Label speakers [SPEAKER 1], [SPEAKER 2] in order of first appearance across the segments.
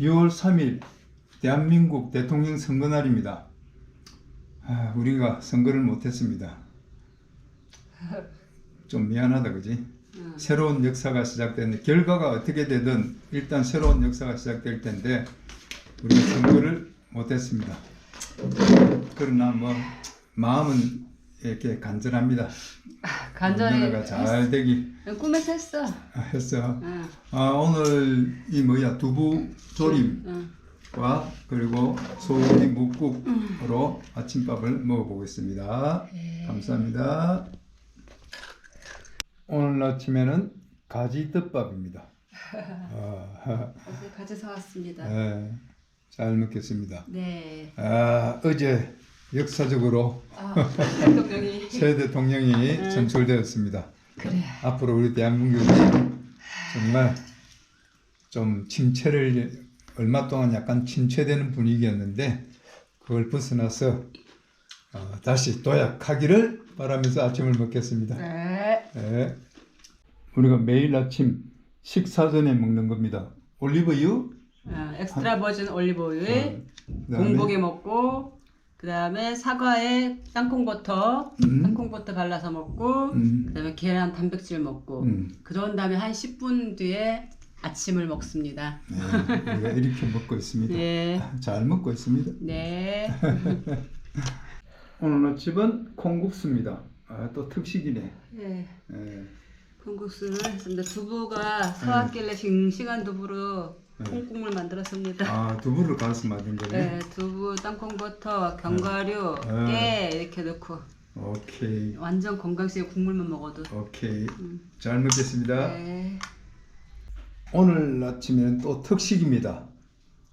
[SPEAKER 1] 6월 3일 대한민국 대통령 선거날입니다. 아, 우리가 선거를 못했습니다. 좀 미안하다 그지?
[SPEAKER 2] 응.
[SPEAKER 1] 새로운 역사가 시작되는 결과가 어떻게 되든 일단 새로운 역사가 시작될 텐데 우리가 선거를 못했습니다. 그러나 뭐 마음은 이렇게 간절합니다.
[SPEAKER 2] 간절히
[SPEAKER 1] 우리나라가 잘 되기
[SPEAKER 2] 했- 꿈에서 했어.
[SPEAKER 1] 했어.
[SPEAKER 2] 응.
[SPEAKER 1] 아, 오늘 이 뭐야 두부 조림과
[SPEAKER 2] 응.
[SPEAKER 1] 그리고 소고기 묵국으로 아침밥을 먹어보겠습니다.
[SPEAKER 2] 네.
[SPEAKER 1] 감사합니다. 오늘 아침에는 가지덮밥입니다. 아,
[SPEAKER 2] 어제 가지 사왔습니다.
[SPEAKER 1] 네, 잘 먹겠습니다.
[SPEAKER 2] 네.
[SPEAKER 1] 아, 어제 역사적으로
[SPEAKER 2] 아, 대통령이
[SPEAKER 1] 새 대통령이 선출되었습니다.
[SPEAKER 2] 그래.
[SPEAKER 1] 앞으로 우리 대한민국이 정말 좀 침체를 얼마 동안 약간 침체되는 분위기였는데 그걸 벗어나서 어, 다시 도약하기를 바라면서 아침을 먹겠습니다.
[SPEAKER 2] 네.
[SPEAKER 1] 네. 우리가 매일 아침 식사 전에 먹는 겁니다. 올리브유,
[SPEAKER 2] 어, 엑스트라 버진 올리브 오일,
[SPEAKER 1] 그다음에
[SPEAKER 2] 공복에 먹고 그 다음에 사과에 땅콩 버터,
[SPEAKER 1] 음.
[SPEAKER 2] 땅콩 버터 발라서 먹고
[SPEAKER 1] 음,
[SPEAKER 2] 그 다음에 계란 단백질 먹고
[SPEAKER 1] 음.
[SPEAKER 2] 그런 다음에 한 10분 뒤에 아침을 먹습니다.
[SPEAKER 1] 네, 우리가 이렇게 먹고 있습니다.
[SPEAKER 2] 네.
[SPEAKER 1] 잘 먹고 있습니다.
[SPEAKER 2] 네.
[SPEAKER 1] 오늘 아침은 콩국수입니다. 아, 또 특식이네.
[SPEAKER 2] 네.
[SPEAKER 1] 네.
[SPEAKER 2] 콩국수를 했습니다. 두부가 사왔길래 싱싱한 두부로
[SPEAKER 1] 네.
[SPEAKER 2] 콩국물 만들었습니다.
[SPEAKER 1] 아, 두부를 갈아서 만든 거네.
[SPEAKER 2] 네, 두부, 땅콩 버터, 견과류,
[SPEAKER 1] 네.
[SPEAKER 2] 깨 이렇게 넣고
[SPEAKER 1] 오케이,
[SPEAKER 2] 완전 건강식의 국물만 먹어도.
[SPEAKER 1] 오케이. 잘 먹겠습니다.
[SPEAKER 2] 네.
[SPEAKER 1] 오늘 아침에는 또 특식입니다.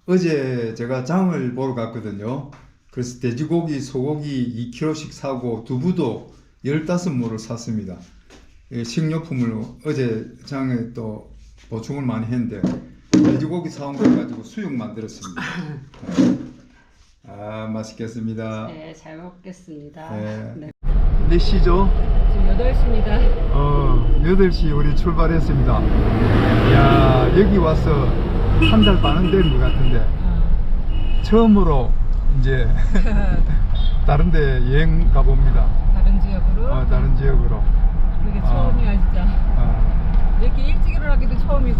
[SPEAKER 1] 어제 제가 장을 보러 갔거든요. 그래서 돼지고기, 소고기 2kg씩 사고 두부도 15모를 샀습니다. 이 식료품을 어제 장에 또 보충을 많이 했는데 돼지고기 사온 걸 가지고 수육 만들었습니다. 아 맛있겠습니다.
[SPEAKER 2] 네, 잘 먹겠습니다.
[SPEAKER 1] 네.
[SPEAKER 2] 네.
[SPEAKER 1] 몇 시죠?
[SPEAKER 2] 지금 8시입니다.
[SPEAKER 1] 어, 8시 우리 출발했습니다. 야, 여기 와서 한 달 반은 되는 것 같은데, 처음으로 이제 다른 데 여행 가봅니다.
[SPEAKER 2] 다른 지역으로?
[SPEAKER 1] 어, 다른 지역으로.
[SPEAKER 2] 그게
[SPEAKER 1] 아.
[SPEAKER 2] 처음이야, 진짜.
[SPEAKER 1] 어,
[SPEAKER 2] 이렇게 일찍 일어나기도 처음이고.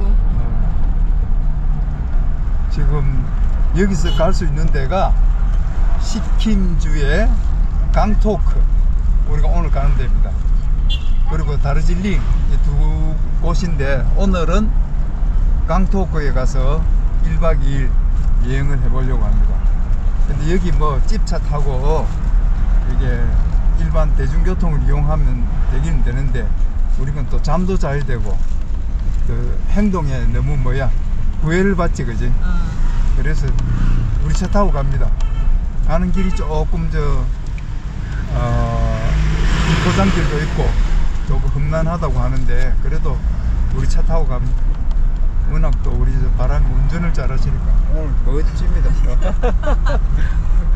[SPEAKER 1] 어. 지금 여기서 갈 수 있는 데가 시킴주의 강토크. 우리가 오늘 가는 데입니다. 그리고 다르질링 이두 곳인데 오늘은 강토크에 가서 1박 2일 여행을 해보려고 합니다. 근데 여기 뭐 집차 타고 이게 일반 대중교통을 이용하면 되기는 되는데 우리는 또 잠도 자야 되고 그 행동에 너무 뭐야 구애를 받지 그지?
[SPEAKER 2] 어.
[SPEAKER 1] 그래서 우리 차 타고 갑니다. 가는 길이 조금 저 어, 고장길도 있고 조금 험난하다고 하는데 그래도 우리 차 타고 갑니다. 워낙 또 우리 저 바람이 운전을 잘 하시니까 오늘 멋집니다.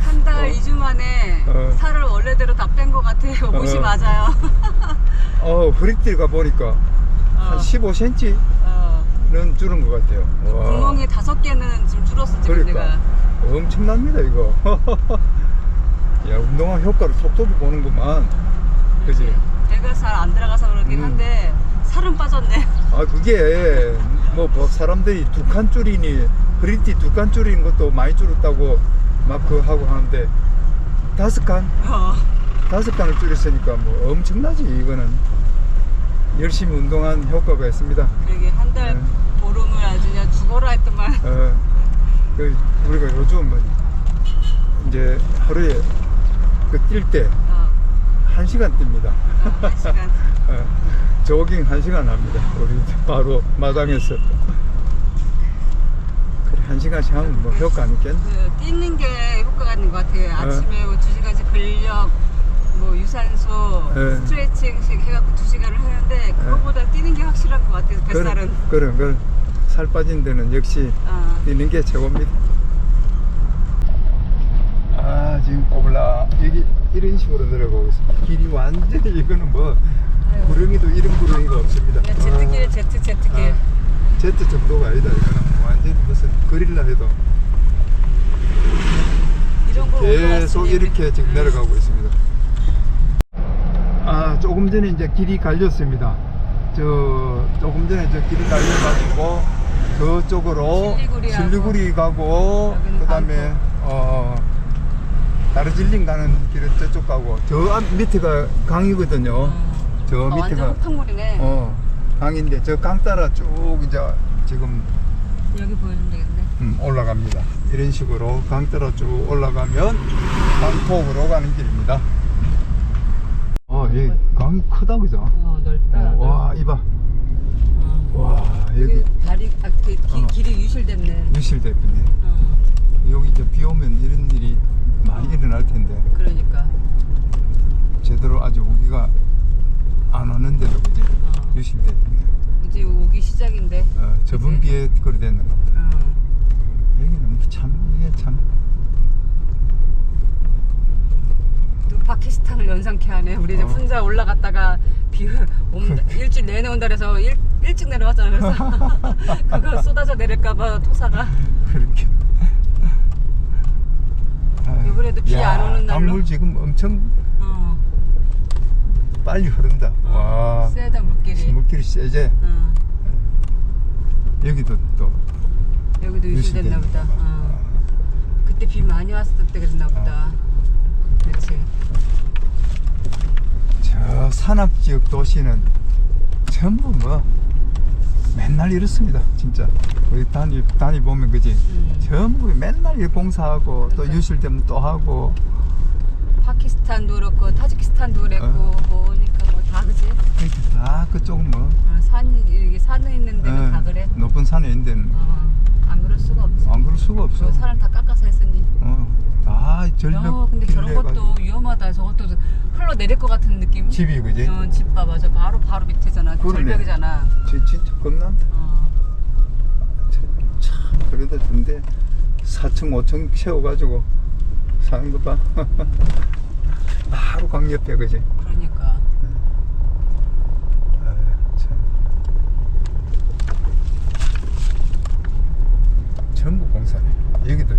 [SPEAKER 2] 한달 2주 만에
[SPEAKER 1] 어.
[SPEAKER 2] 살을 원래대로 다 뺀 것 같아요. 옷이
[SPEAKER 1] 어.
[SPEAKER 2] 맞아요.
[SPEAKER 1] 어, 허리띠가 보니까 한
[SPEAKER 2] 어.
[SPEAKER 1] 15cm 는
[SPEAKER 2] 어.
[SPEAKER 1] 줄은 것 같아요. 와.
[SPEAKER 2] 구멍이 다섯 개는 지금 줄었어, 지금
[SPEAKER 1] 그러니까
[SPEAKER 2] 내가.
[SPEAKER 1] 엄청납니다 이거. 야 운동화 효과를 톡톡히 보는구만. 그지?
[SPEAKER 2] 배가 잘 안 들어가서 그러긴
[SPEAKER 1] 음.
[SPEAKER 2] 한데 살은 빠졌네.
[SPEAKER 1] 아 그게 뭐, 뭐 사람들이 두 칸 줄이니 허리띠 두칸 줄이는 것도 많이 줄었다고 막그 하고 하는데 다섯 칸
[SPEAKER 2] 어.
[SPEAKER 1] 다섯 칸을 줄였으니까 뭐 엄청나지 이거는 열심히 운동한 효과가 있습니다.
[SPEAKER 2] 그러게 한달
[SPEAKER 1] 네.
[SPEAKER 2] 보름을 아주 그냥 죽어라 했더만.
[SPEAKER 1] 어, 그 우리가 요즘 뭐 이제 하루에 그뛸때
[SPEAKER 2] 어.
[SPEAKER 1] 한 시간 뜁니다.
[SPEAKER 2] 어, 한 시간.
[SPEAKER 1] 어, 조깅 한 시간 합니다. 우리 바로 마당에서. 그래 한 시간씩 하면 뭐 효과 안 있겠네.
[SPEAKER 2] 그 뛰는 게 효과가 있는 것 같아요. 아침에 뭐 2시간씩 근력, 뭐 유산소,
[SPEAKER 1] 네.
[SPEAKER 2] 스트레칭씩 해갖고 2시간을 하는데 그거보다 뛰는 게 확실한 것 같아요. 뱃살은.
[SPEAKER 1] 그럼 그럼 살 빠진 데는 역시
[SPEAKER 2] 어.
[SPEAKER 1] 뛰는 게 최고입니다. 아 지금 꼬불라 여기 이런 식으로 내려가고 있습니다. 길이 완전히 이거는 뭐
[SPEAKER 2] 아유.
[SPEAKER 1] 구릉이도 이런 구릉이가 없습니다.
[SPEAKER 2] 그냥 제트길,
[SPEAKER 1] 아.
[SPEAKER 2] 제트, 제트길.
[SPEAKER 1] 아, 제트 정도가 아니다. 이거는 완전히 무슨 그릴라 해도
[SPEAKER 2] 이런 걸
[SPEAKER 1] 계속 이렇게 지금
[SPEAKER 2] 음.
[SPEAKER 1] 내려가고 있습니다. 아 조금 전에 이제 길이 갈렸습니다. 저 조금 전에 저 길이 갈려가지고 저쪽으로
[SPEAKER 2] 실리구리하고
[SPEAKER 1] 실리구리 가고 그다음에. 어 다르질링 가는 길은 저쪽 가고 저 앞 밑에가 강이거든요.
[SPEAKER 2] 음.
[SPEAKER 1] 저
[SPEAKER 2] 어, 완전
[SPEAKER 1] 밑에가
[SPEAKER 2] 흙탕물이네.
[SPEAKER 1] 어 강인데 저 강 따라 쭉 이제 지금
[SPEAKER 2] 여기 보여주면 되겠네.
[SPEAKER 1] 음, 올라갑니다. 이런 식으로 강 따라 쭉 올라가면 강폭으로 가는 길입니다. 아, 이 강이 크다 그죠?
[SPEAKER 2] 어 넓다.
[SPEAKER 1] 어, 와, 이봐.
[SPEAKER 2] 어.
[SPEAKER 1] 와,
[SPEAKER 2] 여기
[SPEAKER 1] 여기
[SPEAKER 2] 다리 아, 그 기,
[SPEAKER 1] 어.
[SPEAKER 2] 길이 유실됐네.
[SPEAKER 1] 유실대표네.
[SPEAKER 2] 어.
[SPEAKER 1] 여기 이제 비 오면 이런 일이 많이 일어날 텐데
[SPEAKER 2] 그러니까.
[SPEAKER 1] 제대로 아직 오기가 안 오는데도 그지?
[SPEAKER 2] 어.
[SPEAKER 1] 유실대표네.
[SPEAKER 2] 이제 오기 시작인데.
[SPEAKER 1] 어, 저번
[SPEAKER 2] 그지?
[SPEAKER 1] 비에 그리 됐는 것 같아.
[SPEAKER 2] 어.
[SPEAKER 1] 여기는 참 이게 참
[SPEAKER 2] 또 파키스탄을 연상케 하네. 우리 이제
[SPEAKER 1] 어.
[SPEAKER 2] 혼자 올라갔다가 비 온다, 일주일 내내 온다 그래서 일, 일찍 내려왔잖아. 그래서 그거 쏟아져 내릴까봐 토사가.
[SPEAKER 1] 그렇게.
[SPEAKER 2] 이번에도 비 안 오는 날로?
[SPEAKER 1] 강물 지금 엄청
[SPEAKER 2] 어.
[SPEAKER 1] 빨리 흐른다.
[SPEAKER 2] 어.
[SPEAKER 1] 와.
[SPEAKER 2] 세다 물길이.
[SPEAKER 1] 물길이 세제.
[SPEAKER 2] 어.
[SPEAKER 1] 여기도 또
[SPEAKER 2] 여기도 유실됐나 보다.
[SPEAKER 1] 봐.
[SPEAKER 2] 어. 그때 비 많이 왔을 때 그랬나 보다. 그렇지.
[SPEAKER 1] 저 산악 지역 도시는 전부 뭐 맨날 이렇습니다. 진짜. 거기 다니 다니 보면 그지.
[SPEAKER 2] 음.
[SPEAKER 1] 전부 맨날 일 공사하고 또
[SPEAKER 2] 그러니까.
[SPEAKER 1] 유실 되면 또 하고
[SPEAKER 2] 파키스탄도 그렇고 타지키스탄도 그랬고
[SPEAKER 1] 어.
[SPEAKER 2] 보니까 뭐 다 그지.
[SPEAKER 1] 이렇게 다 그쪽은 뭐
[SPEAKER 2] 어, 산이 이렇게 산에 있는 데는
[SPEAKER 1] 예,
[SPEAKER 2] 다 그래.
[SPEAKER 1] 높은 산에 있는 데는
[SPEAKER 2] 어, 안 그럴 수가 없지.
[SPEAKER 1] 안 그럴 수가 없어.
[SPEAKER 2] 그 사람 다 깎아서 했으니.
[SPEAKER 1] 어, 다 절벽
[SPEAKER 2] 야, 근데 저런
[SPEAKER 1] 길래
[SPEAKER 2] 것도
[SPEAKER 1] 가지고.
[SPEAKER 2] 위험하다. 저것도 흘러 내릴 것 같은 느낌.
[SPEAKER 1] 집이 그지?
[SPEAKER 2] 어, 집 봐봐. 저 바로 바로 밑에잖아.
[SPEAKER 1] 그러네.
[SPEAKER 2] 절벽이잖아.
[SPEAKER 1] 지- 진짜 겁난다.
[SPEAKER 2] 어.
[SPEAKER 1] 참 그래도 근데 4층 5층 채워가지고 사는 거 봐. 바로 강 옆에 그지?
[SPEAKER 2] 그러니까.
[SPEAKER 1] 아유, 참. 전부 공사네. 여기도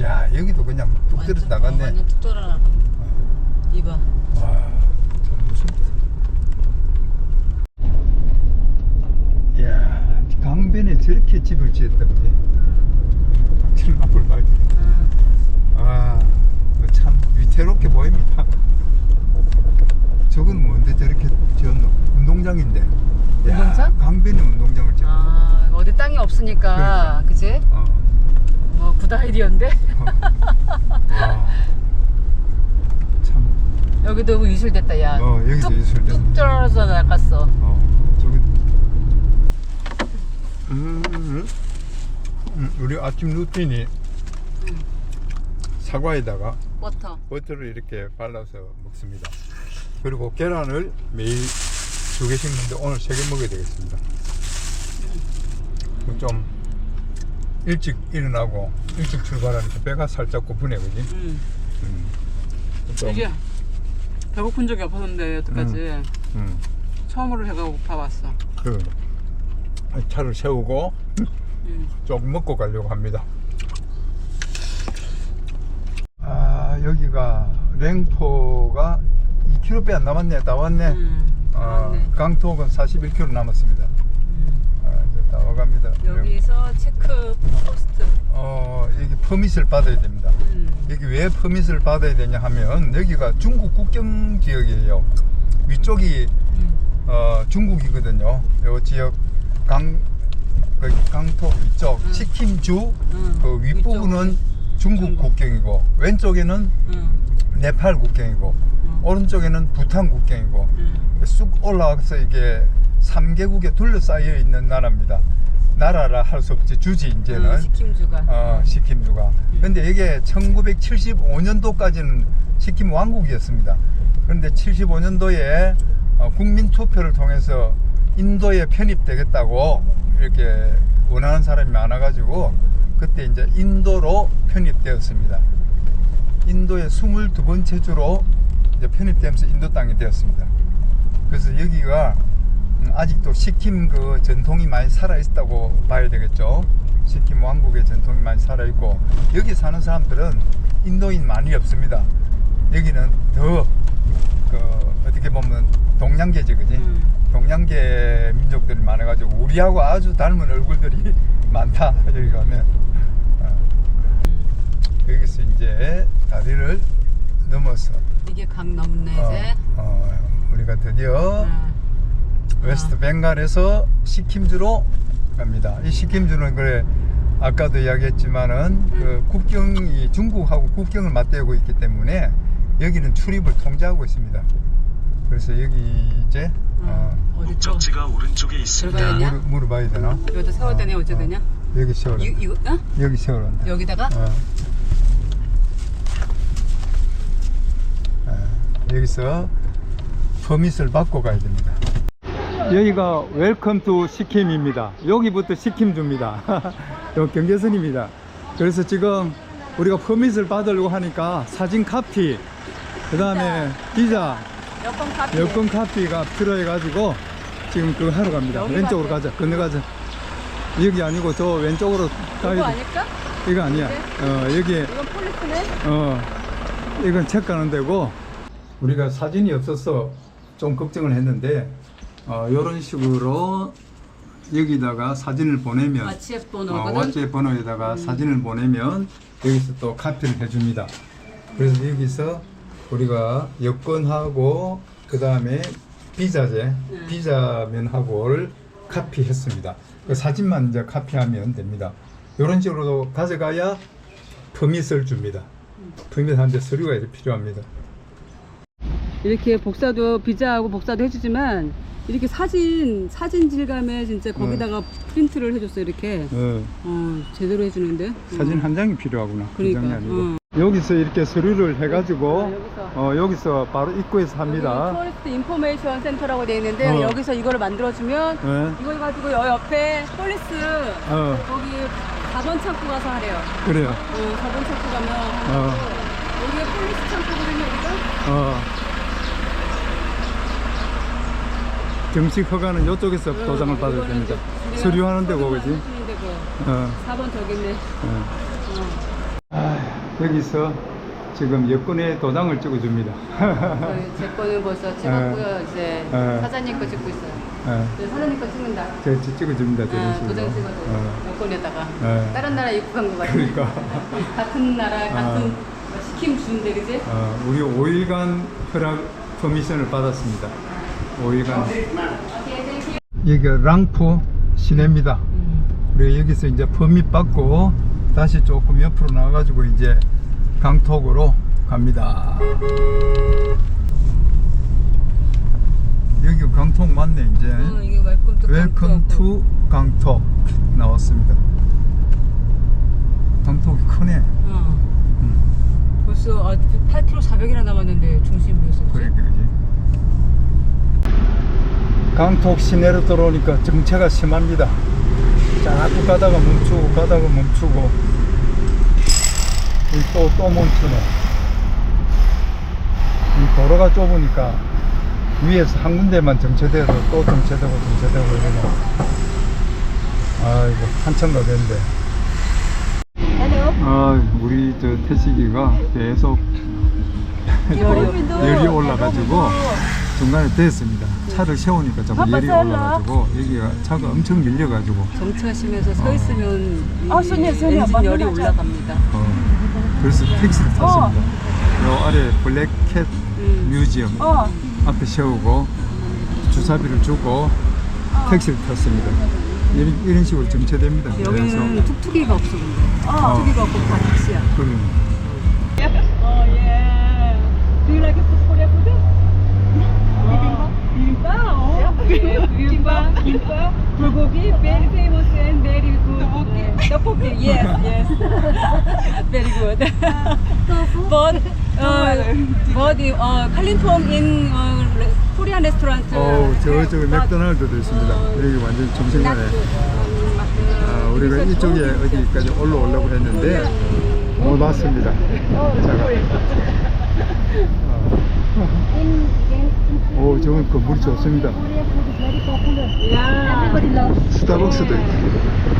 [SPEAKER 1] 야 여기도 그냥 뚝 떨어져
[SPEAKER 2] 어,
[SPEAKER 1] 나갔네.
[SPEAKER 2] 완전 뚝 떨어져 나갔네. 이봐.
[SPEAKER 1] 와, 참 무섭다. 야 강변에 저렇게 집을 지었다 그지?
[SPEAKER 2] 음.
[SPEAKER 1] 참 앞을 말.
[SPEAKER 2] 음.
[SPEAKER 1] 아, 그참 위태롭게 보입니다. 저건 뭔데 저렇게 지었노? 운동장인데. 야,
[SPEAKER 2] 운동장?
[SPEAKER 1] 강변에 운동장을 지었.
[SPEAKER 2] 아, 어디 땅이 없으니까,
[SPEAKER 1] 그러니까.
[SPEAKER 2] 그지?
[SPEAKER 1] 어.
[SPEAKER 2] 뭐, 굿아이디어인데?
[SPEAKER 1] 와. 참.
[SPEAKER 2] 여기도 뭐 유실됐다, 야.
[SPEAKER 1] 어, 여기도
[SPEAKER 2] 뚝-
[SPEAKER 1] 유실됐네.
[SPEAKER 2] 뚝 떨어져 나갔어.
[SPEAKER 1] 어. 저기. 음, 음. 음, 우리 아침 루틴이
[SPEAKER 2] 음.
[SPEAKER 1] 사과에다가
[SPEAKER 2] 버터.
[SPEAKER 1] 버터를 이렇게 발라서 먹습니다. 그리고 계란을 매일 두 개씩 먹는데 오늘 세 개 먹어야 되겠습니다. 좀 일찍 일어나고 일찍 출발하니까 배가 살짝 고프네, 그지?
[SPEAKER 2] 음.
[SPEAKER 1] 음. 좀,
[SPEAKER 2] 이게 배고픈 적이 없었는데, 여태까지.
[SPEAKER 1] 음,
[SPEAKER 2] 처음으로 배가 고파봤어.
[SPEAKER 1] 그 차를 세우고
[SPEAKER 2] 음.
[SPEAKER 1] 조금 먹고 가려고 합니다. 아 여기가 랭포가 2km 안 남았네. 다 왔네.
[SPEAKER 2] 음.
[SPEAKER 1] 아. 강톡은 41km 남았습니다.
[SPEAKER 2] 음.
[SPEAKER 1] 아, 이제 다 와갑니다.
[SPEAKER 2] 여기서 체크 포스트.
[SPEAKER 1] 어, 여기 퍼밋을 받아야 됩니다.
[SPEAKER 2] 음.
[SPEAKER 1] 여기 왜 퍼밋을 받아야 되냐 하면 여기가 중국 국경 지역이에요. 위쪽이
[SPEAKER 2] 음.
[SPEAKER 1] 어, 중국이거든요. 요 지역 강 그 강톡 위쪽
[SPEAKER 2] 음.
[SPEAKER 1] 시킴주
[SPEAKER 2] 음.
[SPEAKER 1] 그 윗부분은
[SPEAKER 2] 위쪽은
[SPEAKER 1] 중국. 국경이고 왼쪽에는
[SPEAKER 2] 음.
[SPEAKER 1] 네팔 국경이고
[SPEAKER 2] 음.
[SPEAKER 1] 오른쪽에는 부탄 국경이고
[SPEAKER 2] 음.
[SPEAKER 1] 쑥 올라가서 이게 3개국에 둘러싸여 있는 나라입니다. 나라라 할 수 없지 주지 이제는
[SPEAKER 2] 음, 시킴주가.
[SPEAKER 1] 어, 시킴주가. 근데 이게 1975년도까지는 시킴 왕국이었습니다. 그런데 75년도에 어, 국민 투표를 통해서 인도에 편입되겠다고 이렇게 원하는 사람이 많아가지고 그때 이제 인도로 편입되었습니다. 인도의 22번째 주로 이제 편입되면서 인도 땅이 되었습니다. 그래서 여기가 음, 아직도 시킴 그 전통이 많이 살아 있다고 봐야 되겠죠. 시킴 왕국의 전통이 많이 살아있고 여기 사는 사람들은 인도인 많이 없습니다. 여기는 더 그, 어떻게 보면 동양계지 그지?
[SPEAKER 2] 음.
[SPEAKER 1] 동양계 민족들이 많아가지고 우리하고 아주 닮은 얼굴들이 많다 여기 가면 어, 여기서 이제 다리를 넘어서
[SPEAKER 2] 이게 강 넘네
[SPEAKER 1] 어,
[SPEAKER 2] 이제.
[SPEAKER 1] 어, 우리가 드디어
[SPEAKER 2] 음.
[SPEAKER 1] 웨스트 벵갈에서 시킴주로 갑니다. 이 시킴주는 그래 아까도 이야기했지만은 그 국경이 중국하고 국경을 맞대고 있기 때문에 여기는 출입을 통제하고 있습니다. 그래서 여기 이제 어,
[SPEAKER 2] 음. 어디 또
[SPEAKER 3] 목적지가 오른쪽에 있습니다.
[SPEAKER 2] 들어가야 되냐?
[SPEAKER 1] 물어, 물어 봐야 되나?
[SPEAKER 2] 여기도 세워야 되냐 어째 되냐?
[SPEAKER 1] 여기 세워라.
[SPEAKER 2] 이, 이거 어?
[SPEAKER 1] 여기 세워란다.
[SPEAKER 2] 여기다가
[SPEAKER 1] 어. 어, 여기서 퍼밋을 받고 가야 됩니다. 여기가 웰컴 투 시킴입니다. 여기부터 시킴 줍니다. 여기 경계선입니다. 그래서 지금 우리가 퍼밋을 받으려고 하니까 사진 카피, 그 다음에 비자,
[SPEAKER 2] 여권 카피.
[SPEAKER 1] 여권 카피가 필요해 가지고 지금 그거 하러 갑니다. 왼쪽으로. 가자. 건너가자. 여기 아니고 저 왼쪽으로 가야
[SPEAKER 2] 이거
[SPEAKER 1] 돼.
[SPEAKER 2] 아닐까?
[SPEAKER 1] 이거 아니야. 어, 여기,
[SPEAKER 2] 이건 폴리스네.
[SPEAKER 1] 어, 이건 체크하는 데고, 우리가 사진이 없어서 좀 걱정을 했는데, 어, 요런 식으로 여기다가 사진을 보내면, 어,
[SPEAKER 2] 번호거든.
[SPEAKER 1] 왓츠의 번호에다가 사진을 보내면 여기서 또 카피를 해줍니다. 그래서 여기서 우리가 여권하고 그 다음에 비자제,
[SPEAKER 2] 네.
[SPEAKER 1] 비자면하고를 카피했습니다. 그 사진만 이제 카피하면 됩니다. 이런 식으로 가져가야 퍼밋을 줍니다. 퍼밋하는데 서류가 이렇게 필요합니다.
[SPEAKER 2] 이렇게 복사도 비자하고 복사도 해주지만 이렇게 사진 사진 질감에 진짜 거기다가 프린트를 해줬어 이렇게
[SPEAKER 1] 어,
[SPEAKER 2] 어 제대로 해주는데
[SPEAKER 1] 사진 한 장이 필요하구나. 두
[SPEAKER 2] 그러니까,
[SPEAKER 1] 장이 아니고.
[SPEAKER 2] 어.
[SPEAKER 1] 여기서 이렇게 서류를 해가지고
[SPEAKER 2] 아, 여기서.
[SPEAKER 1] 어, 여기서 바로 입구에서 합니다.
[SPEAKER 2] 토리스트 인포메이션 센터라고 되어 있는데
[SPEAKER 1] 어.
[SPEAKER 2] 여기서 이거를 만들어주면
[SPEAKER 1] 네.
[SPEAKER 2] 이걸 가지고 여 옆에 폴리스
[SPEAKER 1] 어,
[SPEAKER 2] 거기 4번 창구 가서 하래요
[SPEAKER 1] 그래요.
[SPEAKER 2] 어, 4번 창구 가면
[SPEAKER 1] 어.
[SPEAKER 2] 여기가 폴리스 창구거든요 여기가
[SPEAKER 1] 어. 정식 허가는 이쪽에서 도장을
[SPEAKER 2] 어,
[SPEAKER 1] 받아야 됩니다.
[SPEAKER 2] 내가
[SPEAKER 1] 데고, 그지? 어,
[SPEAKER 2] 4번 저기 있네
[SPEAKER 1] 어.
[SPEAKER 2] 어.
[SPEAKER 1] 아, 여기서 지금 여권에 도장을 찍어줍니다.
[SPEAKER 2] 네, 제 거는 벌써 찍었고요. 이제
[SPEAKER 1] 네.
[SPEAKER 2] 사장님 거 찍고 있어요.
[SPEAKER 1] 어,
[SPEAKER 2] 네, 사장님 거 찍는다.
[SPEAKER 1] 저, 저 찍어줍니다. 저런
[SPEAKER 2] 아,
[SPEAKER 1] 식으로.
[SPEAKER 2] 도장 찍어서
[SPEAKER 1] 어,
[SPEAKER 2] 여권에다가
[SPEAKER 1] 네.
[SPEAKER 2] 다른 나라 입국 간거 같아.
[SPEAKER 1] 그러니까.
[SPEAKER 2] 같은 나라 같은
[SPEAKER 1] 아.
[SPEAKER 2] 시킴 주는데 그지?
[SPEAKER 1] 어, 우리 5일간 허락 퍼미션을 받았습니다. 5일간. 여기가 랑푸 시내입니다.
[SPEAKER 2] 음.
[SPEAKER 1] 우리 여기서 이제 퍼밋 받고 다시 조금 옆으로 나가지고 이제 강톡으로 갑니다. 여기 강톡 맞네 이제.
[SPEAKER 2] 어, 웰컴 투
[SPEAKER 1] 강톡 나왔습니다. 강톡이 크네.
[SPEAKER 2] 어.
[SPEAKER 1] 음,
[SPEAKER 2] 벌써 아, 8km 400이나 남았는데 중심 보였어.
[SPEAKER 1] 그래 그지. 강톡 시내로 들어오니까 정체가 심합니다. 자꾸 가다가 멈추고 가다가 멈추고 또또 멈추네. 이 도로가 좁으니까 위에서 한 군데만 정체돼도 또 정체되고 정체되고 이러네. 아이고 한참 가겠는데. 아 우리 저 태식이가 계속
[SPEAKER 2] 열이
[SPEAKER 1] 열이 올라가지고 중간에 됐습니다. 차를 세우니까 자꾸 열이 올라가지고 여기가 차가 엄청 밀려가지고
[SPEAKER 2] 정체가 심해서 서 있으면 이
[SPEAKER 4] 아, 손님, 손님,
[SPEAKER 2] 엔진 열이
[SPEAKER 4] 만나자.
[SPEAKER 2] 올라갑니다.
[SPEAKER 1] 어, 그래서 택시를 탔습니다. 요 아래 블랙캣
[SPEAKER 2] 음.
[SPEAKER 1] 뮤지엄
[SPEAKER 4] 어.
[SPEAKER 1] 앞에 세우고 주사비를 주고 택시를 탔습니다. 이런, 이런 식으로 정체됩니다.
[SPEAKER 2] 여기는 툭툭이가 없어 근데.
[SPEAKER 1] 어.
[SPEAKER 2] 툭툭이가 없고 다 택시야.
[SPEAKER 1] 그럼
[SPEAKER 4] Oh Yes, yes.
[SPEAKER 2] Very good. but uh, but uh, 칼린퐁 in uh, Korean restaurant.
[SPEAKER 1] 어, 저 저기 맥도날드도 있습니다. 여기 완전 점심간에 아, 우리가 이쪽에 어디까지 올라오려고 했는데 못 왔습니다. 자가. 어. 오, 저건 그 물이 좋습니다.
[SPEAKER 4] Yeah.
[SPEAKER 1] 스타벅스도 있고.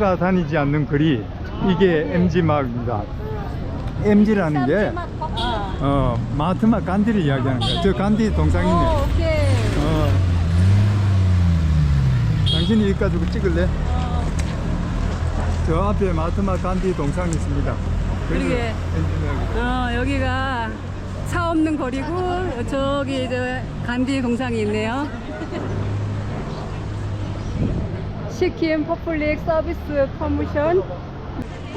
[SPEAKER 1] 차가 다니지 않는 거리 이게 MG 마을입니다. MG라는 게 어, 마하트마 간디를 이야기하는 거야. 저 간디 동상 있네.
[SPEAKER 2] 어.
[SPEAKER 1] 어. 당신이 여기 가지고 찍을래? 저 앞에 마하트마 간디 동상이 있습니다.
[SPEAKER 2] 그러게. 어, 여기가 차 없는 거리고 저기 이제 간디 동상이 있네요. 시킴 퍼플릭 서비스 커미션.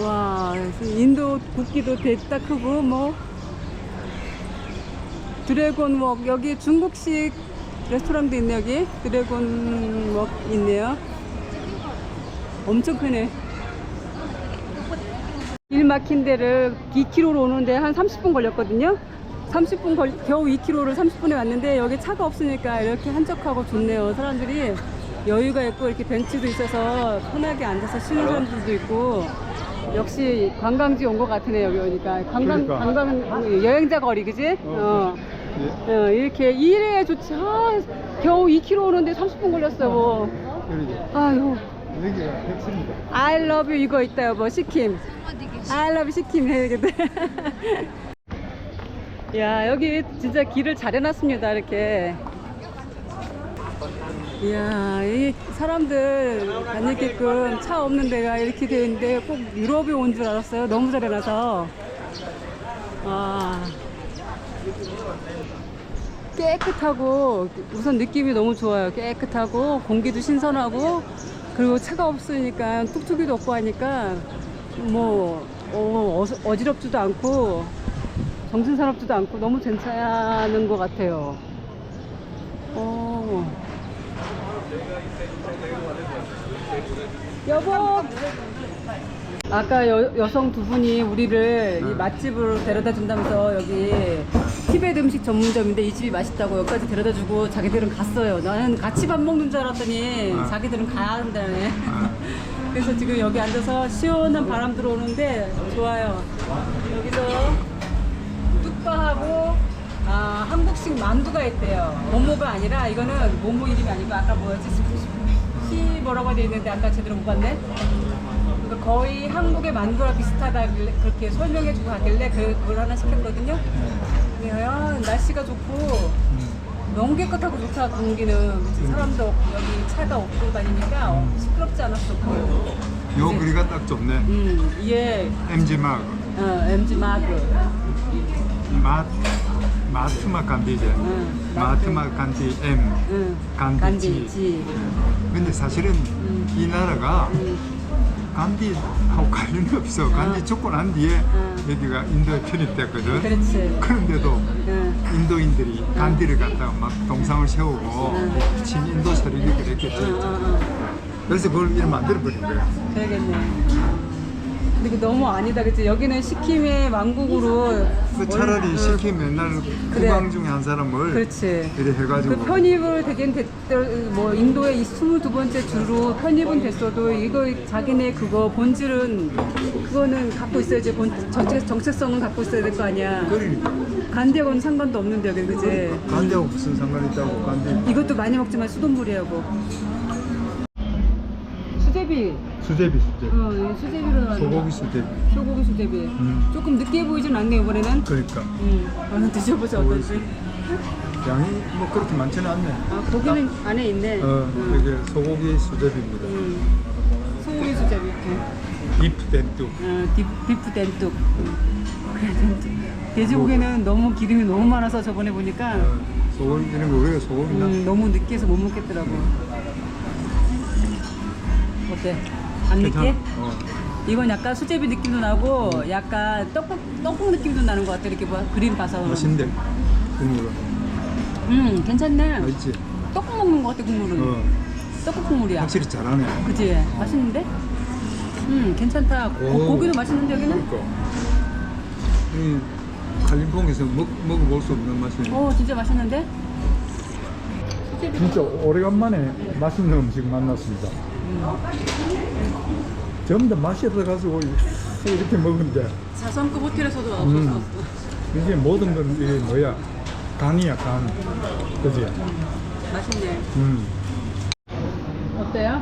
[SPEAKER 2] 와, 인도 국기도 됐다 크고 뭐 드래곤 웍 여기 중국식 레스토랑도 있네 여기 드래곤 웍 있네요. 엄청 크네. 일 막힌 데를 2km로 오는데 한 30분 걸렸거든요. 30분 걸, 겨우 2km를 30분에 왔는데 여기 차가 없으니까 이렇게 한적하고 좋네요. 사람들이 여유가 있고 이렇게 벤치도 있어서 편하게 앉아서 쉬는 사람들도 있고 역시 관광지 온 것 같으네 여기 오니까 관광
[SPEAKER 1] 그러니까.
[SPEAKER 2] 관광 여행자 거리 그지? 어.
[SPEAKER 1] 예,
[SPEAKER 2] 어, 이렇게 이래 좋지. 아, 겨우 2km 오는데 30분 걸렸어. 뭐.
[SPEAKER 1] 그러죠.
[SPEAKER 2] 아유.
[SPEAKER 1] 여기가.
[SPEAKER 2] I love you 이거 있다 여보 시킴 I love you 시킴 해야겠다 야 여기 진짜 길을 잘 해놨습니다 이렇게 이야 이 사람들 다니게끔 차 없는 데가 이렇게 되어 있는데 꼭 유럽에 온 줄 알았어요 너무 잘 해놔서 와 깨끗하고 우선 느낌이 너무 좋아요. 깨끗하고 공기도 신선하고 그리고 차가 없으니까 뚝뚝이도 없고 하니까 뭐 어, 어, 어지럽지도 않고 정신사납지도 않고 너무 괜찮은 것 같아요. 어. 여보. 아까 여, 여성 두 분이 우리를 이 맛집으로 데려다 준다면서 여기 티베트 음식 전문점인데 이 집이 맛있다고 여기까지 데려다 주고 자기들은 갔어요. 나는 같이 밥 먹는 줄 알았더니
[SPEAKER 1] 아.
[SPEAKER 2] 자기들은 가야 한다네.
[SPEAKER 1] 아.
[SPEAKER 2] 그래서 지금 여기 앉아서 시원한 바람 들어오는데 좋아요. 여기서 뚝바하고 아, 한국식 만두가 있대요. 모모가 아니라 이거는 모모 이름이 아니고 아까 뭐였지? 시 뭐라고 돼 있는데 아까 제대로 못 봤네. 그러니까 거의 한국의 만두랑 비슷하다 그렇게 설명해 주고 가길래 그- 그걸 하나 시켰거든요. 근데 야, 날씨가 좋고 너무 깨끗하고 좋다 공기는 그치? 사람도 없고 여기 차가 없고 다니니까 어, 시끄럽지 않았어.
[SPEAKER 1] 요 거리가 딱 좋네.
[SPEAKER 2] 음, 이게
[SPEAKER 1] MG 마을.
[SPEAKER 2] 어, MG 마그.
[SPEAKER 1] 마 마트마 간디제.
[SPEAKER 2] 응,
[SPEAKER 1] 마트마 간디 M.
[SPEAKER 2] 응.
[SPEAKER 1] 간디
[SPEAKER 2] 간디
[SPEAKER 1] G.
[SPEAKER 2] 지.
[SPEAKER 1] 근데 사실은 이 나라가
[SPEAKER 2] 음.
[SPEAKER 1] 간디하고 관련이 없어. 간디 죽고 난 뒤에
[SPEAKER 2] 응.
[SPEAKER 1] 여기가 인도에 편입됐거든.
[SPEAKER 2] 그렇지.
[SPEAKER 1] 그런데도
[SPEAKER 2] 응.
[SPEAKER 1] 인도인들이 간디를 갖다가 막 동상을 세우고
[SPEAKER 2] 응.
[SPEAKER 1] 친인도 세력이 그랬겠지.
[SPEAKER 2] 응, 응, 응.
[SPEAKER 1] 그래서 그걸 이름 만들어버린 거야.
[SPEAKER 2] 그러겠네. 근데 그 너무 아니다, 그치? 여기는 시킴의 왕국으로.
[SPEAKER 1] 그 차라리
[SPEAKER 2] 원-
[SPEAKER 1] 시킴 맨날
[SPEAKER 2] 그래.
[SPEAKER 1] 국왕 중에 한 사람을
[SPEAKER 2] 그렇지.
[SPEAKER 1] 이래 해가지고
[SPEAKER 2] 그 편입을 되긴 됐, 뭐, 인도의 이 22번째 주로 편입은 됐어도 이거 자기네 그거 본질은, 그거는 갖고 있어야지. 본, 정책, 정체성은 갖고 있어야 될 거 아니야. 간디하고는 상관도 없는데, 여기, 그치?
[SPEAKER 1] 간디하고 무슨 상관이 있다고 간디
[SPEAKER 2] 이것도 많이 먹지만 수돗물이하고. 수제비.
[SPEAKER 1] 수제비 수제비
[SPEAKER 2] 어, 이 수제비로 나왔네.
[SPEAKER 1] 소고기 수제비
[SPEAKER 2] 소고기 수제비.
[SPEAKER 1] 음.
[SPEAKER 2] 조금 느끼해 보이진 않네, 이번에는.
[SPEAKER 1] 그러니까
[SPEAKER 2] 음, 한번 드셔보세요, 어떨지.
[SPEAKER 1] 양이 뭐 그렇게 많지는 않네
[SPEAKER 2] 아, 고기는 안에 있네.
[SPEAKER 1] 어
[SPEAKER 2] 음.
[SPEAKER 1] 이게 소고기 수제비입니다
[SPEAKER 2] 음. 소고기 수제비. 음.
[SPEAKER 1] 비프 덴뚜
[SPEAKER 2] 어, 디, 비프 덴뚝. 음. 그래, 덴뚝. 돼지고기는 너무 기름이 너무 많아서 저번에 보니까
[SPEAKER 1] 어, 소고기 이런 거왜 소고기나
[SPEAKER 2] 음, 너무 느끼해서 못 먹겠더라고. 어때? 안
[SPEAKER 1] 괜찮아.
[SPEAKER 2] 느끼해?
[SPEAKER 1] 어.
[SPEAKER 2] 이건 약간 수제비 느낌도 나고 약간 떡국 떡국 느낌도 나는 것 같아 이렇게 봐 그림 봐서.
[SPEAKER 1] 맛있는데 국물은
[SPEAKER 2] 음 괜찮네.
[SPEAKER 1] 맛있지
[SPEAKER 2] 떡국 먹는 것 같아 국물은.
[SPEAKER 1] 어
[SPEAKER 2] 떡국 국물이야.
[SPEAKER 1] 확실히 잘하네
[SPEAKER 2] 그치? 맛있는데? 음 괜찮다. 고,
[SPEAKER 1] 오.
[SPEAKER 2] 고 기도 맛있는데 여기는?
[SPEAKER 1] 그러니까 이 칼림퐁에서 먹, 먹어볼 수 없는 맛이네
[SPEAKER 2] 오 진짜 맛있는데?
[SPEAKER 1] 진짜 오래간만에 맛있는 음식 만났습니다. 전부 다 맛이 들어가지고 이렇게 먹은데
[SPEAKER 2] 4성급 호텔에서도
[SPEAKER 1] 음.
[SPEAKER 2] 없었어.
[SPEAKER 1] 이게 모든 건 이게 뭐야 간이야 간 그지?
[SPEAKER 2] 맛있네.
[SPEAKER 1] 음.
[SPEAKER 2] 어때요?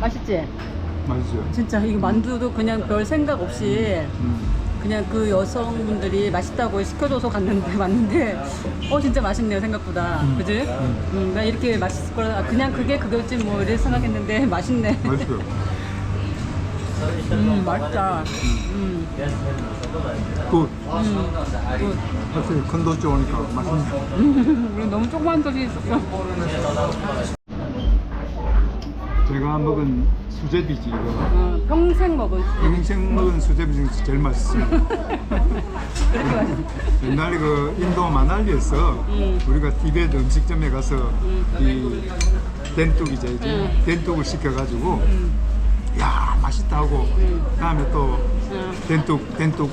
[SPEAKER 2] 맛있지?
[SPEAKER 1] 맛있어요.
[SPEAKER 2] 진짜 이거 만두도 그냥 별 생각 없이
[SPEAKER 1] 음.
[SPEAKER 2] 그냥 그 여성분들이 맛있다고 시켜줘서 갔는데 왔는데 어 진짜 맛있네요 생각보다
[SPEAKER 1] 음.
[SPEAKER 2] 그지?
[SPEAKER 1] 음.
[SPEAKER 2] 음, 나 이렇게 맛있을 거라 아, 그냥 그게 그거지 뭐 이래 생각했는데 맛있네
[SPEAKER 1] 맛있어요.
[SPEAKER 2] 음 맛있다 음,
[SPEAKER 1] 굿.
[SPEAKER 2] 음, 굿.
[SPEAKER 1] 확실히 큰 도시 오니까 맛있네.
[SPEAKER 2] 우리 너무 조그만 도시 있었어
[SPEAKER 1] 제가 먹은 수제비지 이거.
[SPEAKER 2] 어, 평생 먹은
[SPEAKER 1] 평생 먹은 수제비 중에서 제일 맛있어요.
[SPEAKER 2] 그렇게 맛있어
[SPEAKER 1] 옛날에 그 인도 마날리에서
[SPEAKER 2] 음.
[SPEAKER 1] 우리가 티베트 음식점에 가서
[SPEAKER 2] 음.
[SPEAKER 1] 이 덴뚝이죠 이제
[SPEAKER 2] 음.
[SPEAKER 1] 덴뚝을 시켜가지고
[SPEAKER 2] 음,
[SPEAKER 1] 야 맛있다 하고
[SPEAKER 2] 음.
[SPEAKER 1] 다음에 또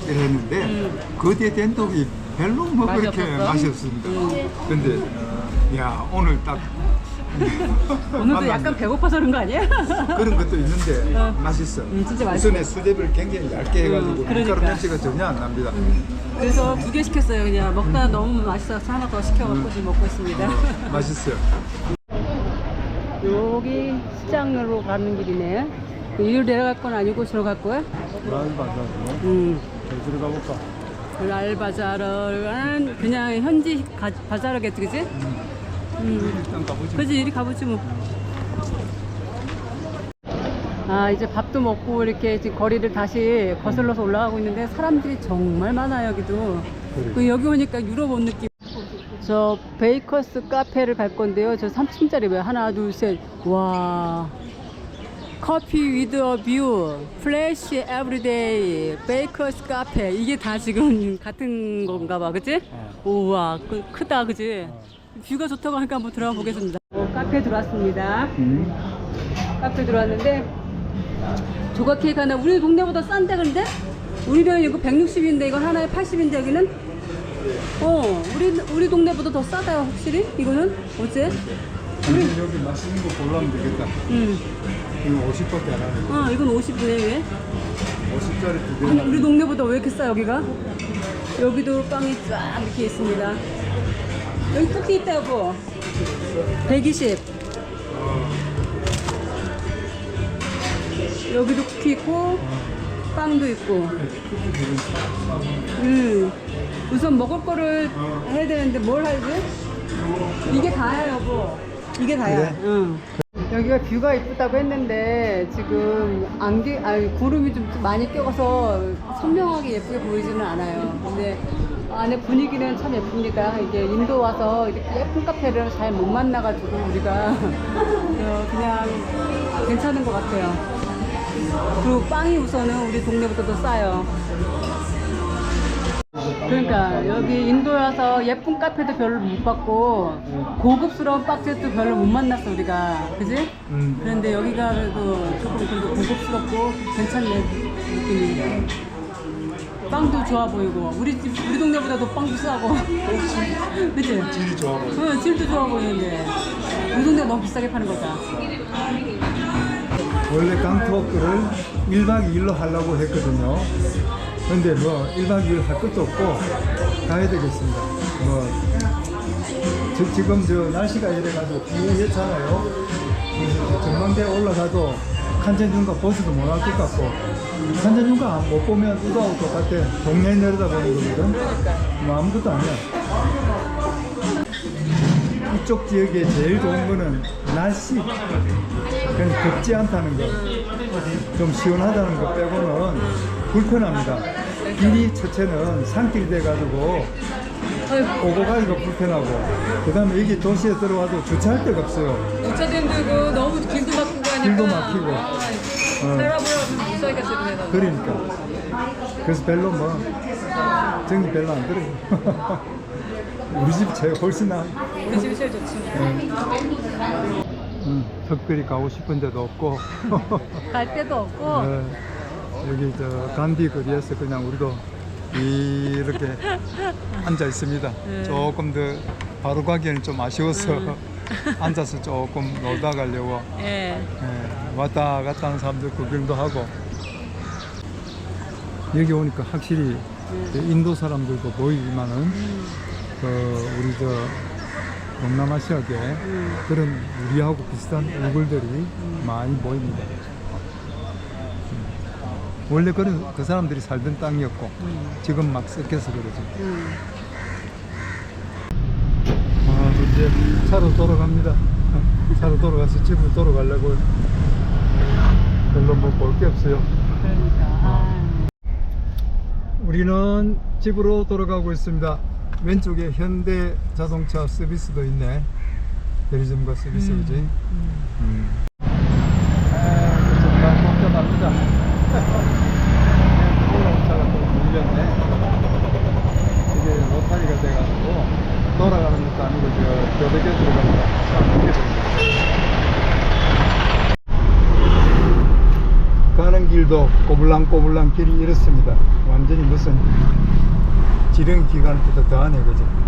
[SPEAKER 1] 이래 했는데
[SPEAKER 2] 음.
[SPEAKER 1] 그 뒤에 덴뚝이 별로 뭐
[SPEAKER 2] 맛이
[SPEAKER 1] 그렇게
[SPEAKER 2] 없었어?
[SPEAKER 1] 맛이 없습니다.
[SPEAKER 2] 음.
[SPEAKER 1] 근데 야 오늘 딱
[SPEAKER 2] 오늘도
[SPEAKER 1] 만났네.
[SPEAKER 2] 약간 배고파서 그런 거 아니야?
[SPEAKER 1] 그런 것도 있는데
[SPEAKER 2] 어.
[SPEAKER 1] 맛있어.
[SPEAKER 2] 음, 진짜 맛있어.
[SPEAKER 1] 우선에 수제비를 굉장히 얇게 해가지고
[SPEAKER 2] 음,
[SPEAKER 1] 밀가루
[SPEAKER 2] 그러니까.
[SPEAKER 1] 냄새가 전혀 안 납니다.
[SPEAKER 2] 그래서 두 개 시켰어요 그냥 먹다 너무 맛있어서 하나 더 시켜갖고
[SPEAKER 1] 음.
[SPEAKER 2] 지금 먹고 있습니다
[SPEAKER 1] 맛있어요.
[SPEAKER 2] 여기 시장으로 가는 길이네. 이리로 내려갈 건 아니고 저로 갈 거야?
[SPEAKER 1] 라이바자로
[SPEAKER 2] 응.
[SPEAKER 1] 어디로 가볼까?
[SPEAKER 2] 랄바자르는 그냥 현지 가, 바자르겠지, 그지? 음.
[SPEAKER 1] 가보지.
[SPEAKER 2] 그지, 이리 가보지 뭐. 아, 이제 밥도 먹고 이렇게 지금 거리를 다시 거슬러서 올라가고 있는데 사람들이 정말 많아요, 여기도.
[SPEAKER 1] 그
[SPEAKER 2] 여기 오니까 유럽 온 느낌. 저 베이커스 카페를 갈 건데요. 저 3층짜리 뭐야? 하나, 둘, 셋. 와. 커피 위드 어 뷰, 플래시 에브리데이, 베이커스 카페. 이게 다 지금 같은 건가 봐. 그치? 우와, 그, 크다. 그치? 뷰가 좋다고 하니까 한번 들어가 보겠습니다. 어, 카페 들어왔습니다.
[SPEAKER 1] 음.
[SPEAKER 2] 카페 들어왔는데 조각 케이크 하나 우리 동네보다 싼데 근데? 우리는 이거 160인데 이거 하나에 80인데 여기는? 어 우리 우리 동네보다 더 싸다요 확실히 이거는 어째?
[SPEAKER 1] 우리 여기 맛있는 거 골라면 되겠다.
[SPEAKER 2] 응.
[SPEAKER 1] 이거 50밖에 안 하네.
[SPEAKER 2] 어 이건 50분에 왜?
[SPEAKER 1] 50짜리 두
[SPEAKER 2] 아니,
[SPEAKER 1] 개.
[SPEAKER 2] 우리 동네보다 왜 이렇게 싸 여기가? 여기도 빵이 쫙 이렇게 있습니다. 여기 쿠키 있다 여보. 120. 여기도 쿠키 있고 빵도 있고. 음. 우선 먹을 거를 해야 되는데 뭘 하지? 이게 다야 여보. 이게 다야.
[SPEAKER 1] 그래?
[SPEAKER 2] 응. 여기가 뷰가 이쁘다고 했는데 지금 안개 아니 구름이 좀 많이 껴서 선명하게 예쁘게 보이지는 않아요. 근데 안에 분위기는 참 예쁩니다. 이게 인도 와서 이렇게 예쁜 카페를 잘 못 만나가지고 우리가 어, 그냥 괜찮은 것 같아요. 그리고 빵이 우선은 우리 동네보다 더 싸요. 그러니까 여기 인도에 와서 예쁜 카페도 별로 못 봤고 고급스러운 빵집도 별로 못 만났어 우리가 그지?
[SPEAKER 1] 음.
[SPEAKER 2] 그런데 여기가 그래도 조금 그래도 고급스럽고 괜찮네 느낌이 빵도 좋아 보이고 우리 집 우리 동네보다 도 빵도 싸고 그치?
[SPEAKER 1] 질이 좋아 보여.
[SPEAKER 2] 응 질도 좋아 보이는데 우리 동네가 너무 비싸게 파는 거다
[SPEAKER 1] 원래 강토크를 1박 2일로 하려고 했거든요. 근데 뭐 1박 2일 할 것도 없고 가야 되겠습니다. 뭐 지- 지금 저 날씨가 이래가지고 비했잖아요. 그래서 전망대 올라가도 칸젠중가 버스도 못 할 것 같고 칸젠중가 못 보면 우도하고 똑같아. 동네 내려다 보는 거거든. 뭐 아무것도 아니야. 이쪽 지역에 제일 좋은 거는 날씨. 그냥 덥지 않다는 거. 좀 시원하다는 거 빼고는 불편합니다. 길이 첫째는 산길이 돼가지고 오고 가기가 불편하고 그 다음에 여기 도시에 들어와도 주차할 데가 없어요.
[SPEAKER 2] 주차도 힘들고 너무 길도 하니까
[SPEAKER 1] 길도 막히고. 어.
[SPEAKER 2] 살아보려고 좀 비싸겠어 그래서
[SPEAKER 1] 그러니까. 그래서 별로 뭐 정이 별로 안 들어요. 우리 집 제일 훨씬 나.
[SPEAKER 2] 우리 집이 제일 좋지
[SPEAKER 1] 음, 특별히 가고 싶은 데도 없고
[SPEAKER 2] 갈 데도 없고
[SPEAKER 1] 네, 여기 저 간디 거리에서 그냥 우리도 이렇게 앉아 있습니다.
[SPEAKER 2] 네.
[SPEAKER 1] 조금 더 바로 가기에는 좀 아쉬워서
[SPEAKER 2] 음.
[SPEAKER 1] 앉아서 조금 놀다 가려고
[SPEAKER 2] 예.
[SPEAKER 1] 예, 왔다 갔다 하는 사람들 구경도 하고 여기 오니까 확실히
[SPEAKER 2] 음.
[SPEAKER 1] 인도 사람들도 보이지만은 그 우리 저 동남아시아계
[SPEAKER 2] 음.
[SPEAKER 1] 그런 우리하고 비슷한 얼굴들이 많이 보입니다. 음. 원래 그런 그 사람들이 살던 땅이었고
[SPEAKER 2] 음.
[SPEAKER 1] 지금 막 섞여서 그러죠.
[SPEAKER 2] 음.
[SPEAKER 1] 아, 이제 차로 돌아갑니다. 차로 돌아가서 집으로 돌아가려고 별로 뭐 볼 게 없어요.
[SPEAKER 2] 그러니까. 아.
[SPEAKER 1] 우리는 집으로 돌아가고 있습니다. 왼쪽에 현대 자동차 서비스도 있네. 대리점과 서비스
[SPEAKER 2] 음.
[SPEAKER 1] 그지? 음. 아, 정말 복잡합니다. 올라온 차가 또 밀렸네. 이게 로타리가 돼가지고 돌아가는 것도 저 교대교 들어갑니다. 차 밀게 됩니다. 가는 길도 꼬불랑꼬불랑 길이 이렇습니다. 완전히 무슨 지령 기간보다 더하네, 그죠?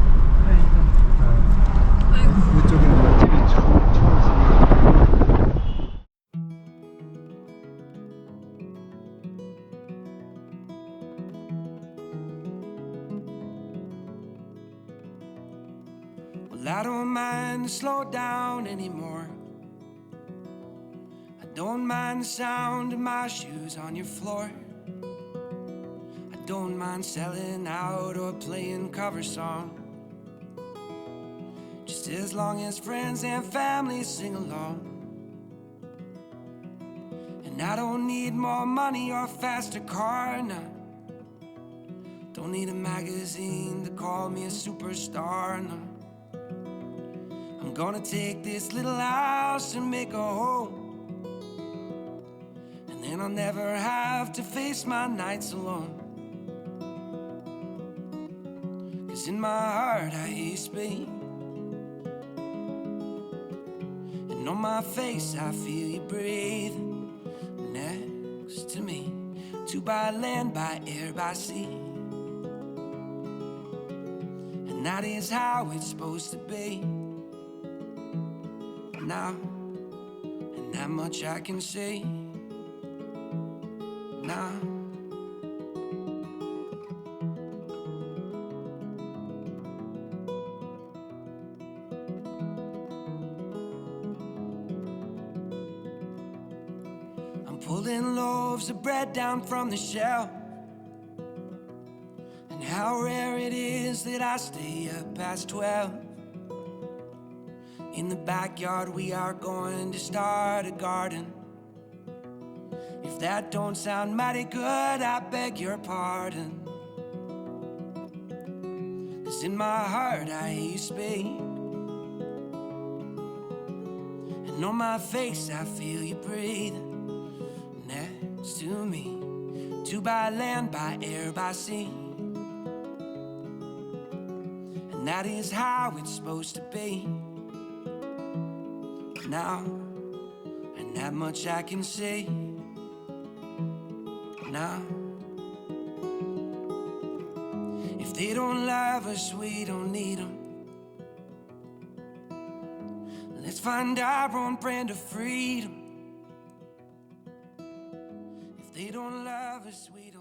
[SPEAKER 3] My shoes on your floor. I don't mind selling out or playing cover song. Just as long as friends and family sing along. And I don't need more money or faster car now. Don't need a magazine to call me a superstar, no. I'm gonna take this little house and make a home. And I'll never have to face my nights alone. Cause in my heart I hear you speak. And on my face I feel you breathe next to me. Two by land, by air, by sea. And that is how it's supposed to be now, and that much I can say now. I'm pulling loaves of bread down from the shelf. And how rare it is that I stay up past 12. In the backyard, we are going to start a garden. That don't sound mighty good, I beg your pardon. Cause in my heart, I hear you speak. And on my face, I feel you breathe next to me. Two by land, by air, by sea. And that is how it's supposed to be now, and that much I can say now. If they don't love us, we don't need them. Let's find our own brand of freedom. If they don't love us, we don't.